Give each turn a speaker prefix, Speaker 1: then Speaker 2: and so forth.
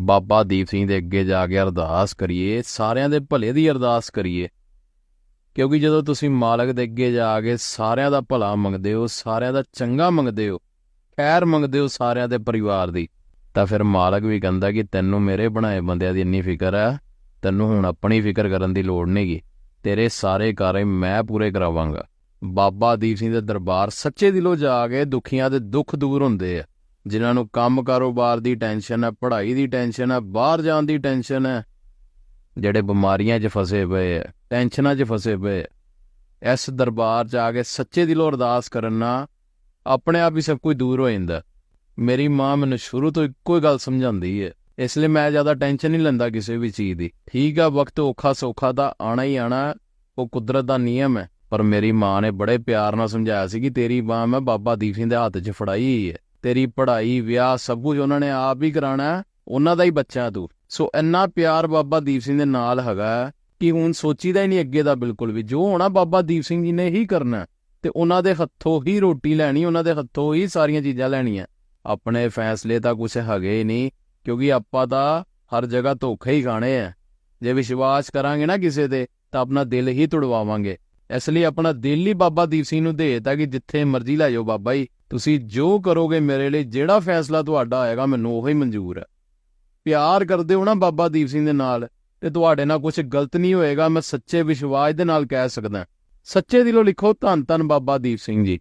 Speaker 1: ਬਾਬਾ ਦੀਪ ਸਿੰਘ ਦੇ ਅੱਗੇ ਜਾ ਕੇ ਅਰਦਾਸ ਕਰੀਏ, ਸਾਰਿਆਂ ਦੇ ਭਲੇ ਦੀ ਅਰਦਾਸ ਕਰੀਏ। ਕਿਉਂਕਿ ਜਦੋਂ ਤੁਸੀਂ ਮਾਲਕ ਦੇ ਅੱਗੇ ਜਾ ਕੇ ਸਾਰਿਆਂ ਦਾ ਭਲਾ ਮੰਗਦੇ ਹੋ, ਸਾਰਿਆਂ ਦਾ ਚੰਗਾ ਮੰਗਦੇ ਹੋ, ਖੈਰ ਮੰਗਦੇ ਹੋ ਸਾਰਿਆਂ ਦੇ ਪਰਿਵਾਰ ਦੀ, ਤਾਂ ਫਿਰ ਮਾਲਕ ਵੀ ਕਹਿੰਦਾ ਕਿ ਤੈਨੂੰ ਮੇਰੇ ਬਣਾਏ ਬੰਦਿਆਂ ਦੀ ਇੰਨੀ ਫਿਕਰ ਹੈ ਤੈਨੂੰ ਹੁਣ ਆਪਣੀ ਫਿਕਰ ਕਰਨ ਦੀ ਲੋੜ ਨਹੀਂਗੀ, ਤੇਰੇ ਸਾਰੇ ਕਾਰੇ ਮੈਂ ਪੂਰੇ ਕਰਾਵਾਂਗਾ। ਬਾਬਾ ਦੀਪ ਸਿੰਘ ਦੇ ਦਰਬਾਰ ਸੱਚੇ ਦਿਲੋਂ ਜਾ ਕੇ ਦੁਖੀਆਂ ਦੇ ਦੁੱਖ ਦੂਰ ਹੁੰਦੇ ਆ। ਜਿਨ੍ਹਾਂ ਨੂੰ ਕੰਮ ਕਾਰੋਬਾਰ ਦੀ ਟੈਨਸ਼ਨ ਹੈ, ਪੜ੍ਹਾਈ ਦੀ ਟੈਨਸ਼ਨ ਹੈ, ਬਾਹਰ ਜਾਣ ਦੀ ਟੈਨਸ਼ਨ ਹੈ, ਜਿਹੜੇ ਬਿਮਾਰੀਆਂ 'ਚ ਫਸੇ ਪਏ ਆ ਟੈਨਸ਼ਨਾਂ 'ਚ ਫਸੇ ਪਏ ਆ ਇਸ ਦਰਬਾਰ 'ਚ ਆ ਕੇ ਸੱਚੇ ਦਿਲੋਂ ਅਰਦਾਸ ਕਰਨ ਨਾਲ ਆਪਣੇ ਆਪ ਹੀ ਸਭ ਕੁਝ ਦੂਰ ਹੋ ਜਾਂਦਾ ਮੇਰੀ ਮਾਂ ਮੈਨੂੰ ਸ਼ੁਰੂ ਤੋਂ ਇੱਕੋ ਹੀ ਗੱਲ ਸਮਝਾਉਂਦੀ ਹੈ, ਇਸ ਲਈ ਮੈਂ ਜ਼ਿਆਦਾ ਟੈਨਸ਼ਨ ਨਹੀਂ ਲੈਂਦਾ ਕਿਸੇ ਵੀ ਚੀਜ਼ ਦੀ। ਠੀਕ ਆ, ਵਕਤ ਔਖਾ ਸੌਖਾ ਤਾਂ ਆਣਾ ਹੀ ਆਣਾ ਉਹ ਕੁਦਰਤ ਦਾ ਨਿਯਮ ਹੈ, ਪਰ ਮੇਰੀ ਮਾਂ ਨੇ ਬੜੇ ਪਿਆਰ ਨਾਲ ਸਮਝਾਇਆ ਸੀ ਕਿ ਤੇਰੀ ਮਾਂ ਮੈਂ ਬਾਬਾ ਦੀਪ ਸਿੰਘ ਦੇ ਹੱਥ 'ਚ ਫੜਾਈ ਹੋਈ ਹੈ। ਤੇਰੀ ਪੜ੍ਹਾਈ, ਵਿਆਹ ਸਭ ਕੁਝ ਉਹਨਾਂ ਨੇ ਆਪ ਹੀ ਕਰਾਣਾ ਉਹਨਾਂ ਦਾ ਹੀ ਬੱਚਾ ਤੂੰ। ਸੋ ਇੰਨਾ ਪਿਆਰ ਬਾਬਾ ਦੀਪ ਸਿੰਘ ਦੇ ਨਾਲ ਹੈਗਾ ਕਿ ਹੁਣ ਸੋਚੀਦਾ ਹੀ ਨਹੀਂ ਅੱਗੇ ਦਾ ਬਿਲਕੁਲ ਵੀ। ਜੋ ਹੋਣਾ ਬਾਬਾ ਦੀਪ ਸਿੰਘ ਜੀ ਨੇ ਹੀ ਕਰਨਾ ਤੇ ਉਹਨਾਂ ਦੇ ਹੱਥੋਂ ਹੀ ਰੋਟੀ ਲੈਣੀ, ਉਹਨਾਂ ਦੇ ਹੱਥੋਂ ਹੀ ਸਾਰੀਆਂ ਚੀਜ਼ਾਂ ਲੈਣੀਆਂ। ਆਪਣੇ ਫੈਸਲੇ ਤਾਂ ਕੁਛ ਹੈਗੇ ਹੀ ਨਹੀਂ, ਕਿਉਂਕਿ ਆਪਾਂ ਤਾਂ ਹਰ ਜਗ੍ਹਾ ਧੋਖੇ ਹੀ ਖਾਣੇ ਆ। ਜੇ ਵਿਸ਼ਵਾਸ ਕਰਾਂਗੇ ਨਾ ਕਿਸੇ ਤੇ, ਤਾਂ ਆਪਣਾ ਦਿਲ ਹੀ ਤੁੜਵਾਵਾਂਗੇ। ਇਸ ਲਈ ਆਪਣਾ ਦਿਲ ਹੀ ਬਾਬਾ ਦੀਪ ਸਿੰਘ ਨੂੰ ਦੇ ਦੇਤਾ ਕਿ ਜਿੱਥੇ ਮਰਜ਼ੀ ਲੈ ਜਾਓ ਬਾਬਾ ਜੀ। ਤੁਸੀਂ ਜੋ ਕਰੋਗੇ ਮੇਰੇ ਲਈ, ਜਿਹੜਾ ਫੈਸਲਾ ਤੁਹਾਡਾ ਹੋਏਗਾ ਮੈਨੂੰ ਉਹੀ ਮਨਜ਼ੂਰ ਹੈ। ਪਿਆਰ ਕਰਦੇ ਹੋ ਨਾ ਬਾਬਾ ਦੀਪ ਸਿੰਘ ਦੇ ਨਾਲ, ਤੇ ਤੁਹਾਡੇ ਨਾਲ ਕੁਝ ਗਲਤ ਨਹੀਂ ਹੋਏਗਾ, ਮੈਂ ਸੱਚੇ ਵਿਸ਼ਵਾਸ ਦੇ ਨਾਲ ਕਹਿ ਸਕਦਾ। ਸੱਚੇ ਦਿਲੋਂ ਲਿਖੋ ਧੰਨ ਧੰਨ ਬਾਬਾ ਦੀਪ ਸਿੰਘ ਜੀ।